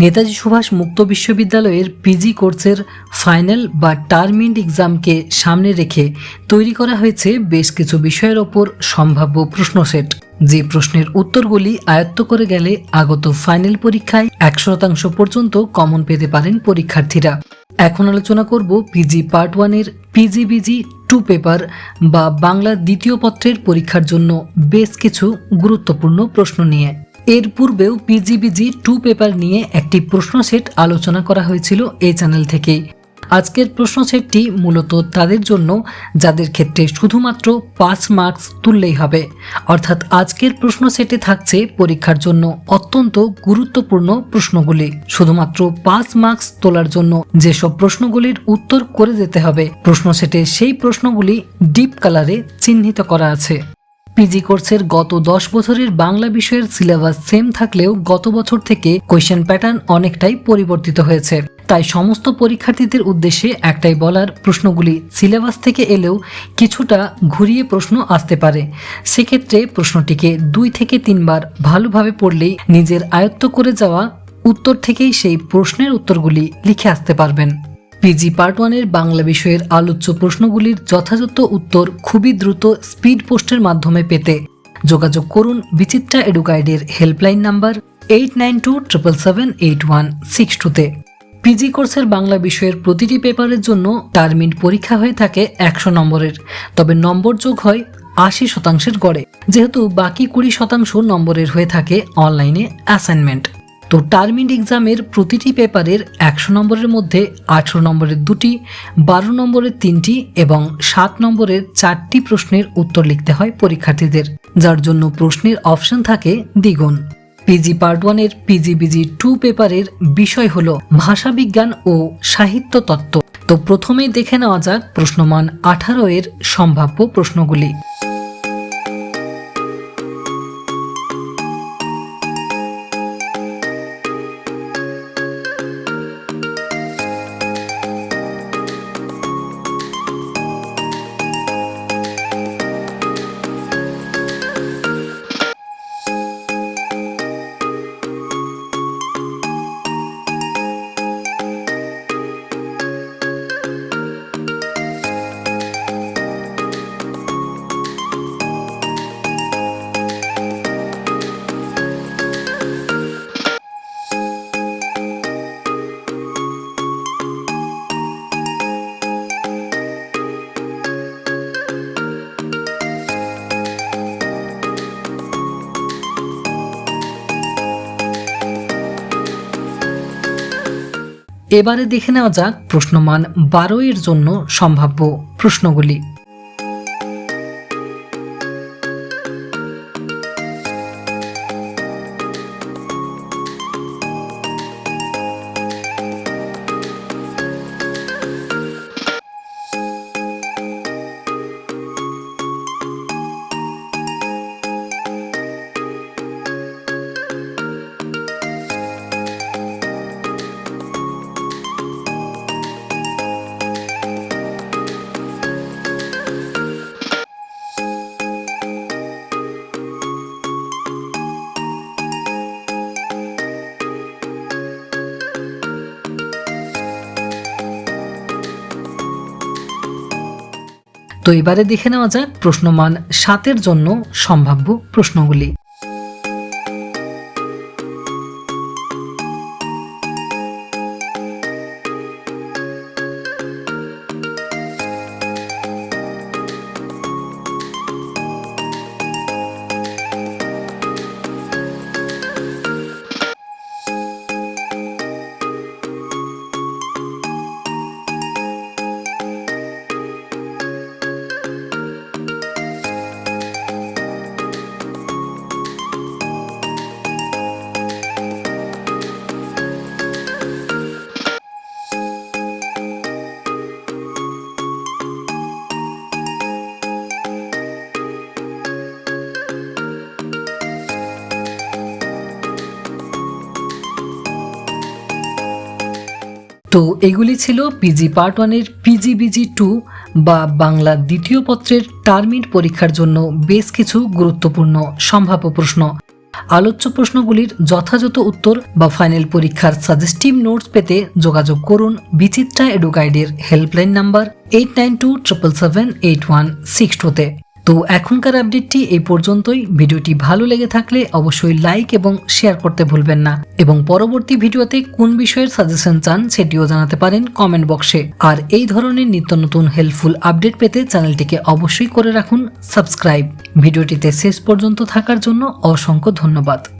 নেতাজি সুভাষ মুক্ত বিশ্ববিদ্যালয়ের পিজি কোর্সের ফাইনাল বা টার্মিন্ড এক্সামকে সামনে রেখে তৈরি করা হয়েছে বেশ কিছু বিষয়ের ওপর সম্ভাব্য প্রশ্ন সেট। যে প্রশ্নের উত্তরগুলি আয়ত্ত করে গেলে আগত ফাইনাল পরীক্ষায় একশো শতাংশ পর্যন্ত কমন পেতে পারেন পরীক্ষার্থীরা। এখন আলোচনা করব পিজি পার্ট ওয়ানের পিজিবিজি টু পেপার বা বাংলা দ্বিতীয় পত্রের পরীক্ষার জন্য বেশ কিছু গুরুত্বপূর্ণ প্রশ্ন নিয়ে। এর পূর্বেও পিজিবিজি টু পেপার নিয়ে একটি প্রশ্ন সেট আলোচনা করা হয়েছিল এই চ্যানেল থেকেই আজকের প্রশ্ন সেটটি মূলত তাদের জন্য, যাদের ক্ষেত্রে শুধুমাত্র পাঁচ মার্কস তুললেই হবে। অর্থাৎ আজকের প্রশ্ন সেটে থাকছে পরীক্ষার জন্য অত্যন্ত গুরুত্বপূর্ণ প্রশ্নগুলি। শুধুমাত্র পাঁচ মার্কস তোলার জন্য যেসব প্রশ্নগুলির উত্তর করে যেতে হবে, প্রশ্ন সেটে সেই প্রশ্নগুলি ডিপ কালারে চিহ্নিত করা আছে। পিজি কোর্সের গত দশ বছরের বাংলা বিষয়ের সিলেবাস সেম থাকলেও গত বছর থেকে কোয়েশ্চেন প্যাটার্ন অনেকটাই পরিবর্তিত হয়েছে। তাই সমস্ত পরীক্ষার্থীদের উদ্দেশ্যে একটাই বলার প্রশ্নগুলি, সিলেবাস থেকে এলেও কিছুটা ঘুরিয়ে প্রশ্ন আসতে পারে। সেক্ষেত্রে প্রশ্নটিকে দুই থেকে তিনবার ভালোভাবে পড়লেই নিজের আয়ত্ত করে যাওয়া উত্তর থেকেই সেই প্রশ্নের উত্তরগুলি লিখে আসতে পারবেন। পিজি পার্ট ওয়ানের বাংলা বিষয়ের আলোচ্য প্রশ্নগুলির যথাযথ উত্তর খুবই দ্রুত স্পিড পোস্টের মাধ্যমে পেতে। যোগাযোগ করুন Bichitra এডুকাইডের helpline number eight nine two triple seven eight one six টুতে। পিজি কোর্সের বাংলা বিষয়ের প্রতিটি পেপারের জন্য টার্মিন পরীক্ষা হয়ে থাকে একশো নম্বরের। তবে নম্বর যোগ হয় আশি শতাংশের গড়ে। যেহেতু বাকি কুড়ি শতাংশ নম্বরের হয়ে থাকে অনলাইনে অ্যাসাইনমেন্ট। তো টার্মিন্ড এক্সামের প্রতিটি পেপারের একশো নম্বরের মধ্যে আঠেরো নম্বরের দুটি, বারো নম্বরের তিনটি এবং সাত নম্বরের চারটি প্রশ্নের উত্তর লিখতে হয় পরীক্ষার্থীদের। যার জন্য প্রশ্নের অপশন থাকে দ্বিগুণ। পিজি পার্ট ওয়ানের পিজিবিজি টু পেপারের বিষয় হল ভাষাবিজ্ঞান ও সাহিত্য তত্ত্ব। তো প্রথমেই দেখে নেওয়া যাক প্রশ্নমান আঠারো এর সম্ভাব্য প্রশ্নগুলি। এবারে দেখে নেওয়া যাক প্রশ্নমান বারো এর জন্য সম্ভাব্য প্রশ্নগুলি। তো এবারে দেখে নেওয়া যাক প্রশ্নমান সাতের জন্য সম্ভাব্য প্রশ্নগুলি। তো এগুলি ছিল পিজি পার্ট ওয়ানের পিজিবিজি টু বা বাংলা দ্বিতীয় পত্রের টার্মিট পরীক্ষার জন্য বেশ কিছু গুরুত্বপূর্ণ সম্ভাব্য প্রশ্ন। আলোচ্য প্রশ্নগুলির যথাযথ উত্তর বা ফাইনাল পরীক্ষার সাজেস্টিভ নোটস পেতে যোগাযোগ করুন Bichitra এডুগাইডের helpline number eight nine two triple seven eight one six টুতে তো এখনকার আপডেটটি এই পর্যন্তই। ভিডিওটি ভালো লেগে থাকলে অবশ্যই লাইক এবং শেয়ার করতে ভুলবেন না। এবং পরবর্তী ভিডিওতে কোন বিষয়ের সাজেশন চান সেটিও জানাতে পারেন কমেন্ট বক্সে আর এই ধরনের নিত্য নতুন হেল্পফুল আপডেট পেতে চ্যানেলটিকে অবশ্যই করে রাখুন সাবস্ক্রাইব ভিডিওটিতে শেষ পর্যন্ত থাকার জন্য অসংখ্য ধন্যবাদ।